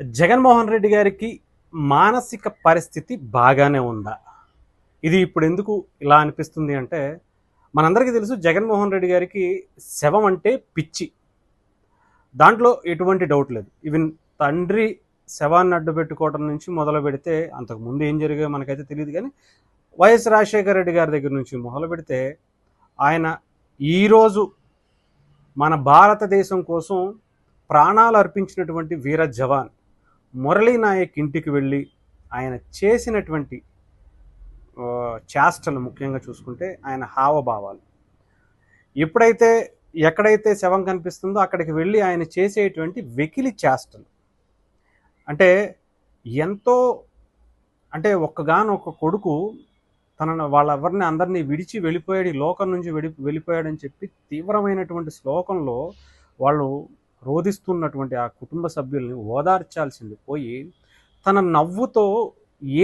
జగన్మోహన్ రెడ్డి గారికి మానసిక పరిస్థితి బాగానే ఉందా? ఇది ఇప్పుడు ఎందుకు ఇలా అనిపిస్తుంది అంటే మనందరికీ తెలుసు జగన్మోహన్ రెడ్డి గారికి శవం అంటే పిచ్చి. దాంట్లో ఎటువంటి డౌట్ లేదు. ఈవెన్ తండ్రి శవాన్ని అడ్డు పెట్టుకోవడం నుంచి మొదలు పెడితే అంతకు ముందు ఏం జరిగాయో మనకైతే తెలియదు కానీ వైఎస్ రాజశేఖర రెడ్డి గారి దగ్గర నుంచి మొదలు పెడితే ఆయన ఈరోజు మన భారతదేశం కోసం ప్రాణాలు అర్పించినటువంటి వీర జవాన్. మురళీ నాయక్ ఇంటికి వెళ్ళి ఆయన చేసినటువంటి చేష్టలు ముఖ్యంగా చూసుకుంటే ఆయన హావభావాలు. ఎప్పుడైతే ఎక్కడైతే శవం కనిపిస్తుందో అక్కడికి వెళ్ళి ఆయన చేసేటువంటి వెకిలి చేష్టలు. అంటే ఎంతో అంటే ఒక్కగాను ఒక కొడుకు తనను వాళ్ళెవరిని అందరినీ విడిచి వెళ్ళిపోయాడు ఈ లోకం నుంచి వెడి వెళ్ళిపోయాడని చెప్పి తీవ్రమైనటువంటి శ్లోకంలో వాళ్ళు రోధిస్తున్నటువంటి ఆ కుటుంబ సభ్యుల్ని ఓదార్చాల్సింది పోయి తన నవ్వుతో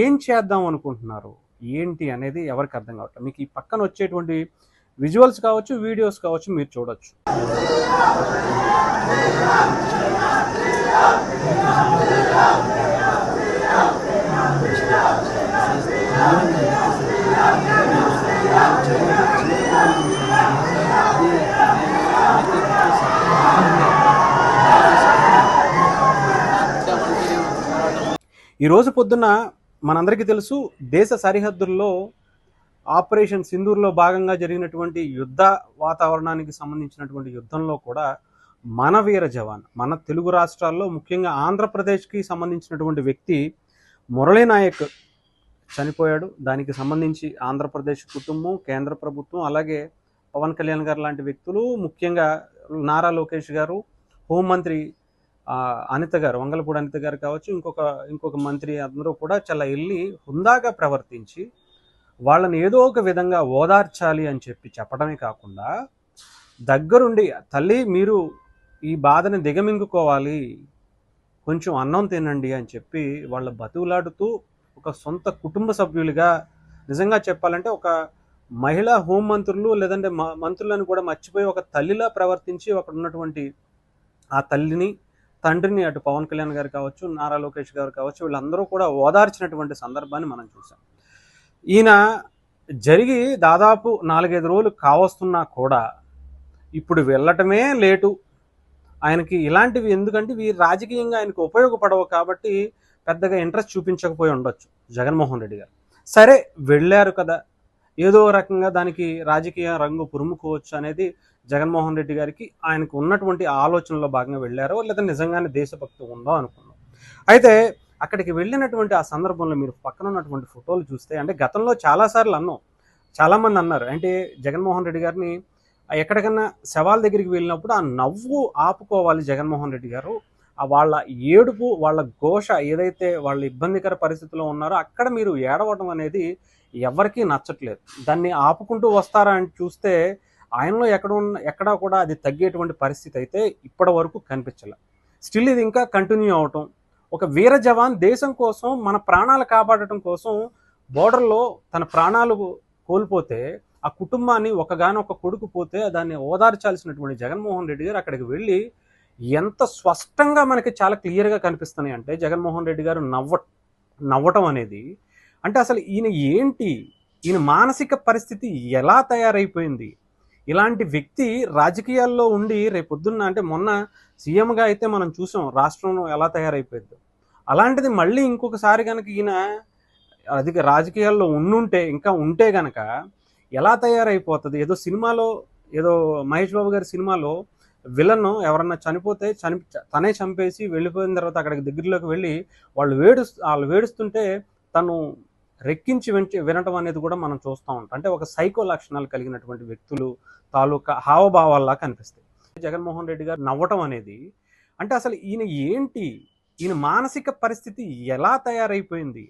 ఏం చేద్దాం అనుకుంటున్నారు? ఏంటి అనేది ఎవరికి అర్థం కావట్లేదు. మీకు ఈ పక్కన వచ్చేటువంటి విజువల్స్ కావచ్చు వీడియోస్ కావచ్చు మీరు చూడొచ్చు. Yeah. రోజు పొద్దున్న మనందరికీ తెలుసు దేశ సరిహద్దుల్లో ఆపరేషన్ సింధూర్లో భాగంగా జరిగినటువంటి యుద్ధ వాతావరణానికి సంబంధించినటువంటి యుద్ధంలో కూడా మన వీర జవాన్ మన తెలుగు రాష్ట్రాల్లో ముఖ్యంగా ఆంధ్రప్రదేశ్కి సంబంధించినటువంటి వ్యక్తి మురళీ నాయక్ చనిపోయాడు. దానికి సంబంధించి ఆంధ్రప్రదేశ్ కుటుంబం కేంద్ర ప్రభుత్వం అలాగే పవన్ కళ్యాణ్ గారు లాంటి వ్యక్తులు ముఖ్యంగా నారా లోకేష్ గారు హోంమంత్రి అనిత గారు వంగలపూడి అనిత గారు కావచ్చు ఇంకొక ఇంకొక మంత్రి అందరూ కూడా చాలా వెళ్ళి హుందాగా ప్రవర్తించి వాళ్ళని ఏదో ఒక విధంగా ఓదార్చాలి అని చెప్పి చెప్పడమే కాకుండా దగ్గరుండి తల్లి మీరు ఈ బాధని దిగమింగుకోవాలి కొంచెం అన్నం తినండి అని చెప్పి వాళ్ళ బతువులాడుతూ ఒక సొంత కుటుంబ సభ్యులుగా నిజంగా చెప్పాలంటే ఒక మహిళా హోంమంత్రులు లేదంటే మ- మంత్రులను కూడా మర్చిపోయి ఒక తల్లిలా ప్రవర్తించి అక్కడ ఉన్నటువంటి ఆ తల్లిని తండ్రిని అటు పవన్ కళ్యాణ్ గారు కావచ్చు నారా లోకేష్ గారు కావచ్చు వీళ్ళందరూ కూడా ఓదార్చినటువంటి సందర్భాన్ని మనం చూసాం ఈయన జరిగి దాదాపు నాలుగైదు రోజులు కావస్తున్నా కూడా ఇప్పుడు వెళ్ళటమే లేటు. ఆయనకి ఇలాంటివి ఎందుకంటే ఇవి రాజకీయంగా ఆయనకు ఉపయోగపడవు కాబట్టి పెద్దగా ఇంట్రెస్ట్ చూపించకపోయి ఉండొచ్చు జగన్మోహన్ రెడ్డి గారు. సరే వెళ్ళారు కదా. ఏదో రకంగా దానికి రాజకీయ రంగు పురుముకోవచ్చు అనేది జగన్మోహన్ రెడ్డి గారికి ఆయనకు ఉన్నటువంటి ఆలోచనలో భాగంగా వెళ్ళారో లేదా నిజంగానే దేశభక్తి ఉందో అనుకున్నాం. అయితే అక్కడికి వెళ్ళినటువంటి ఆ సందర్భంలో మీరు పక్కన ఉన్నటువంటి ఫోటోలు చూస్తే అంటే గతంలో చాలాసార్లు అన్నాం. చాలామంది అన్నారు అంటే జగన్మోహన్ రెడ్డి గారిని ఎక్కడికన్నా శవాల దగ్గరికి వెళ్ళినప్పుడు ఆ నవ్వు ఆపుకోవాలి జగన్మోహన్ రెడ్డి గారు వాళ్ళ ఏడుపు వాళ్ళ ఘోష ఏదైతే వాళ్ళ ఇబ్బందికర పరిస్థితిలో ఉన్నారో అక్కడ మీరు ఏడవడం అనేది ఎవరికీ నచ్చట్లేదు. దాన్ని ఆపుకుంటూ వస్తారా అని చూస్తే ఆయనలో ఎక్కడ ఉన్న ఎక్కడా కూడా అది తగ్గేటువంటి పరిస్థితి అయితే ఇప్పటి వరకు కనిపించలే. స్టిల్ ఇది ఇంకా కంటిన్యూ అవటం. ఒక వీర జవాన్ దేశం కోసం మన ప్రాణాలు కాపాడటం కోసం బోర్డర్లో తన ప్రాణాలు కోల్పోతే ఆ కుటుంబాన్ని ఒకగానొక కొడుకు పోతే దాన్ని ఓదార్చాల్సినటువంటి జగన్మోహన్ రెడ్డి గారు అక్కడికి వెళ్ళి ఎంత స్పష్టంగా మనకి చాలా క్లియర్గా కనిపిస్తున్నాయి అంటే జగన్మోహన్ రెడ్డి గారు నవ్వ నవ్వటం అనేది అంటే అసలు ఈయన ఏంటి? ఈయన మానసిక పరిస్థితి ఎలా తయారైపోయింది? ఇలాంటి వ్యక్తి రాజకీయాల్లో ఉండి రేపొద్దున్న అంటే మొన్న సీఎంగా అయితే మనం చూసాం రాష్ట్రంలో ఎలా తయారైపోయింది. అలాంటిది మళ్ళీ ఇంకొకసారి కనుక ఈయన అది రాజకీయాల్లో ఉండుంటే ఇంకా ఉంటే గనక ఎలా తయారైపోతుంది? ఏదో సినిమాలో ఏదో మహేష్ బాబు గారి సినిమాలో విలన్ ఎవరన్నా చనిపోతే చని తనే చంపేసి వెళ్ళిపోయిన తర్వాత అక్కడికి దగ్గరలోకి వెళ్ళి వాళ్ళు వేడు వాళ్ళు వేడుస్తుంటే తను రెక్కించి వించి వినటం అనేది కూడా మనం చూస్తూ ఉంటాం. అంటే ఒక సైకో లక్షణాలు కలిగినటువంటి వ్యక్తులు తాలూకా హావభావాల్లా కనిపిస్తాయి. జగన్మోహన్ రెడ్డి గారు నవ్వటం అనేది అంటే అసలు ఈయన ఏంటి? ఈయన మానసిక పరిస్థితి ఎలా తయారైపోయింది?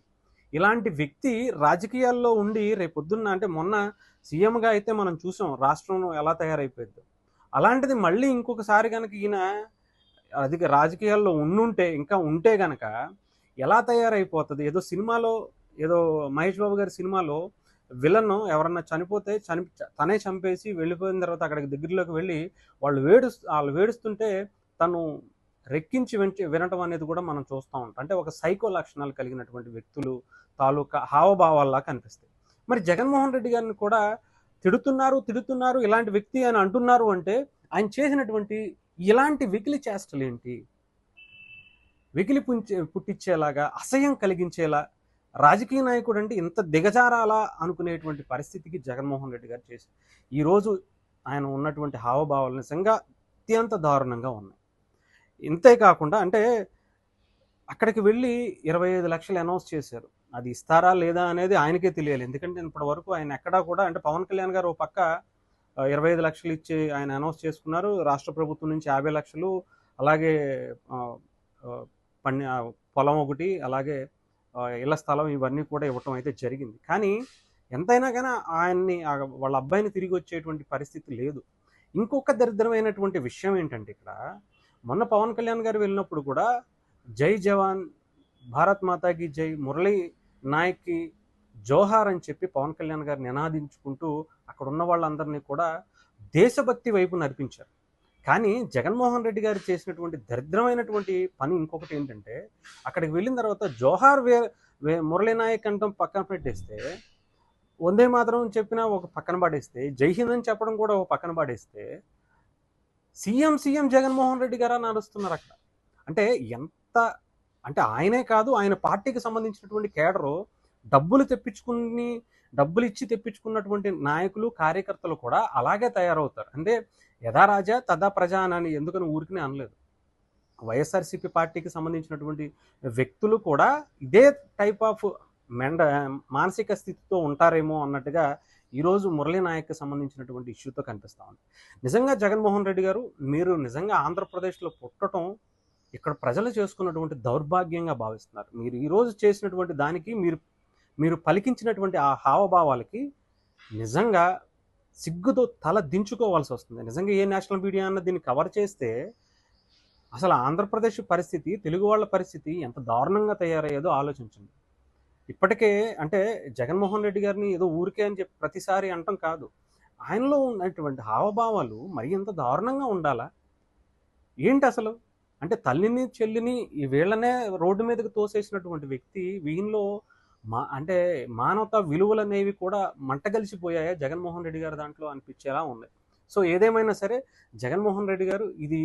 ఇలాంటి వ్యక్తి రాజకీయాల్లో ఉండి రేపొద్దున్న అంటే మొన్న సీఎంగా అయితే మనం చూసాం రాష్ట్రంలో ఎలా తయారైపోయింది. అలాంటిది మళ్ళీ ఇంకొకసారి కనుక ఈయన అది రాజకీయాల్లో ఉండుంటే ఇంకా ఉంటే గనక ఎలా తయారైపోతుంది? ఏదో సినిమాలో ఏదో మహేష్ బాబు గారి సినిమాలో విలన్ ఎవరన్నా చనిపోతే చని తనే చంపేసి వెళ్ళిపోయిన తర్వాత అక్కడికి దగ్గరలోకి వెళ్ళి వాళ్ళు వేడు వాళ్ళు వేడుస్తుంటే తను రెక్కించి వెంట వినటం అనేది కూడా మనం చూస్తూ ఉంటాం. అంటే ఒక సైకో లక్షణాలు కలిగినటువంటి వ్యక్తులు తాలూకా హావభావాల్లా కనిపిస్తాయి. మరి జగన్మోహన్ రెడ్డి గారిని కూడా తిడుతున్నారు తిడుతున్నారు ఇలాంటి వ్యక్తి అని అంటున్నారు అంటే ఆయన చేసినటువంటి ఇలాంటి వికిలి చేష్టలు ఏంటి వికిలి పుట్టించేలాగా అసహ్యం కలిగించేలా రాజకీయ నాయకుడు అంటే ఇంత దిగజారాలా అనుకునేటువంటి పరిస్థితికి జగన్మోహన్ రెడ్డి గారు చేసి ఈరోజు ఆయన ఉన్నటువంటి హావభావాలు నిజంగా అత్యంత దారుణంగా ఉన్నాయి. ఇంతే కాకుండా అంటే అక్కడికి వెళ్ళి ఇరవై ఐదు లక్షలు అనౌన్స్ చేశారు. అది ఇస్తారా లేదా అనేది ఆయనకే తెలియాలి. ఎందుకంటే ఇప్పటి వరకు ఆయన ఎక్కడా కూడా అంటే పవన్ కళ్యాణ్ గారు ఒక పక్క ఇరవై ఐదు లక్షలు ఇచ్చి ఆయన అనౌన్స్ చేసుకున్నారు. రాష్ట్ర ప్రభుత్వం నుంచి యాభై లక్షలు అలాగే ఆ, పొలం ఒకటి అలాగే ఇళ్ళ స్థలం ఇవన్నీ కూడా ఇవ్వటం అయితే జరిగింది. కానీ ఎంతైనా కానీ ఆయన్ని వాళ్ళ అబ్బాయిని తిరిగి వచ్చేటువంటి పరిస్థితి లేదు. ఇంకొక దరిద్రమైనటువంటి విషయం ఏంటంటే ఇక్కడ మొన్న పవన్ కళ్యాణ్ గారు వెళ్ళినప్పుడు కూడా జై జవాన్ భారత్ మాతాకి జై మురళీ నాయక్కి జోహార్ అని చెప్పి పవన్ కళ్యాణ్ గారు నినాదించుకుంటూ అక్కడ ఉన్న వాళ్ళందరినీ కూడా దేశభక్తి వైపు నడిపించారు. కానీ జగన్మోహన్ రెడ్డి గారు చేసినటువంటి దరిద్రమైనటువంటి పని ఇంకొకటి ఏంటంటే అక్కడికి వెళ్ళిన తర్వాత జోహార్ వే వే మురళీ నాయక్ అంటాం పక్కన పెట్టేస్తే వందే మాత్రం చెప్పినా ఒక పక్కన పడేస్తే జై హింద్ అని చెప్పడం కూడా ఒక పక్కన పాడేస్తే సీఎం సీఎం జగన్మోహన్ రెడ్డి గారా నడుస్తున్నారు అక్కడ. అంటే ఎంత అంటే ఆయనే కాదు ఆయన పార్టీకి సంబంధించినటువంటి కేడరు డబ్బులు తెప్పించుకుని డబ్బులు ఇచ్చి తెప్పించుకున్నటువంటి నాయకులు కార్యకర్తలు కూడా అలాగే తయారవుతారు. అంటే యథా రాజా తదా ప్రజా అని ఎందుకని ఊరికినే అనలేదు. వైఎస్ఆర్సీపీ పార్టీకి సంబంధించినటువంటి వ్యక్తులు కూడా ఇదే టైప్ ఆఫ్ మెండ మానసిక స్థితితో ఉంటారేమో అన్నట్టుగా ఈరోజు మురళీ నాయక్కి సంబంధించినటువంటి ఇష్యూతో కనిపిస్తా ఉంది. నిజంగా జగన్మోహన్ రెడ్డి గారు మీరు నిజంగా ఆంధ్రప్రదేశ్లో పుట్టడం ఇక్కడ ప్రజలు చేసుకున్నటువంటి దౌర్భాగ్యంగా భావిస్తున్నారు. మీరు ఈరోజు చేసినటువంటి దానికి మీరు మీరు పలికించినటువంటి ఆ హావభావాలకి నిజంగా సిగ్గుతో తల దించుకోవాల్సి వస్తుంది. నిజంగా ఏ నేషనల్ మీడియా అన్న దీన్ని కవర్ చేస్తే అసలు ఆంధ్రప్రదేశ్ పరిస్థితి తెలుగు వాళ్ళ పరిస్థితి ఎంత దారుణంగా తయారయ్యేదో ఆలోచించండి. ఇప్పటికే అంటే జగన్మోహన్ రెడ్డి గారిని ఏదో ఊరికే అని చెప్పి ప్రతిసారి అంటాం కాదు. ఆయనలో ఉన్నటువంటి హావభావాలు మరి ఎంత దారుణంగా ఉండాలా? ఏంటి అసలు? అంటే తల్లిని చెల్లిని ఈ వీళ్ళనే రోడ్డు మీదకి తోసేసినటువంటి వ్యక్తి వీళ్ళలో మా అంటే మానవతా విలువలు అనేవి కూడా మంటగలిసిపోయాయా జగన్మోహన్ రెడ్డి గారి దాంట్లో అనిపించేలా ఉంది. సో ఏదేమైనా సరే జగన్మోహన్ రెడ్డి గారు ఇది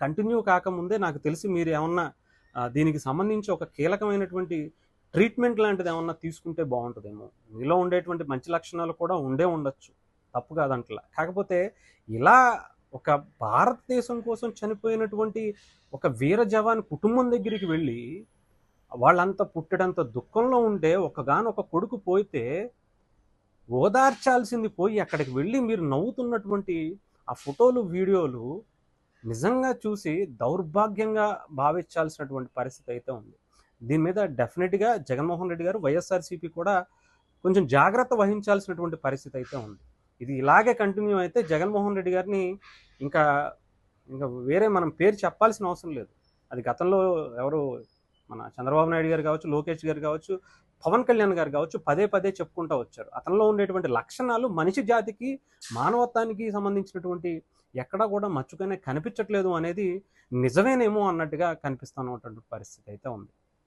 కంటిన్యూ కాకముందే నాకు తెలిసి మీరు ఏమన్నా దీనికి సంబంధించి ఒక కీలకమైనటువంటి ట్రీట్మెంట్ లాంటిది ఏమన్నా తీసుకుంటే బాగుంటుందేమో. మీలో ఉండేటువంటి మంచి లక్షణాలు కూడా ఉండే ఉండొచ్చు. తప్పు కాదంటలా. కాకపోతే ఇలా ఒక భారతదేశం కోసం చనిపోయినటువంటి ఒక వీర జవాన్ కుటుంబం దగ్గరికి వెళ్ళి వాళ్ళంత పుట్టడంత దుఃఖంలో ఉంటే ఒకగానొక కొడుకు పోయితే ఓదార్చాల్సింది పోయి అక్కడికి వెళ్ళి మీరు నవ్వుతున్నటువంటి ఆ ఫోటోలు వీడియోలు నిజంగా చూసి దౌర్భాగ్యంగా భావించాల్సినటువంటి పరిస్థితి అయితే ఉంది. దీని మీద డెఫినెట్గా జగన్మోహన్ రెడ్డి గారు వైఎస్ఆర్సీపీ కూడా కొంచెం జాగ్రత్త వహించాల్సినటువంటి పరిస్థితి అయితే ఉంది. ఇది ఇలాగే కంటిన్యూ అయితే జగన్మోహన్ రెడ్డి గారిని ఇంకా ఇంకా వేరే మనం పేరు చెప్పాల్సిన అవసరం లేదు. అది గతంలో ఎవరు మన చంద్రబాబు నాయుడు గారు కావచ్చు లోకేష్ గారు కావచ్చు పవన్ కళ్యాణ్ గారు కావచ్చు పదే పదే చెప్పుకుంటూ వచ్చారు. అతనిలో ఉండేటువంటి లక్షణాలు మనిషి జాతికి మానవత్వానికి సంబంధించినటువంటి ఎక్కడా కూడా మచ్చుకనే కనిపించట్లేదు అనేది నిజమేనేమో అన్నట్టుగా కనిపిస్తున్నటువంటి పరిస్థితి అయితే ఉంది.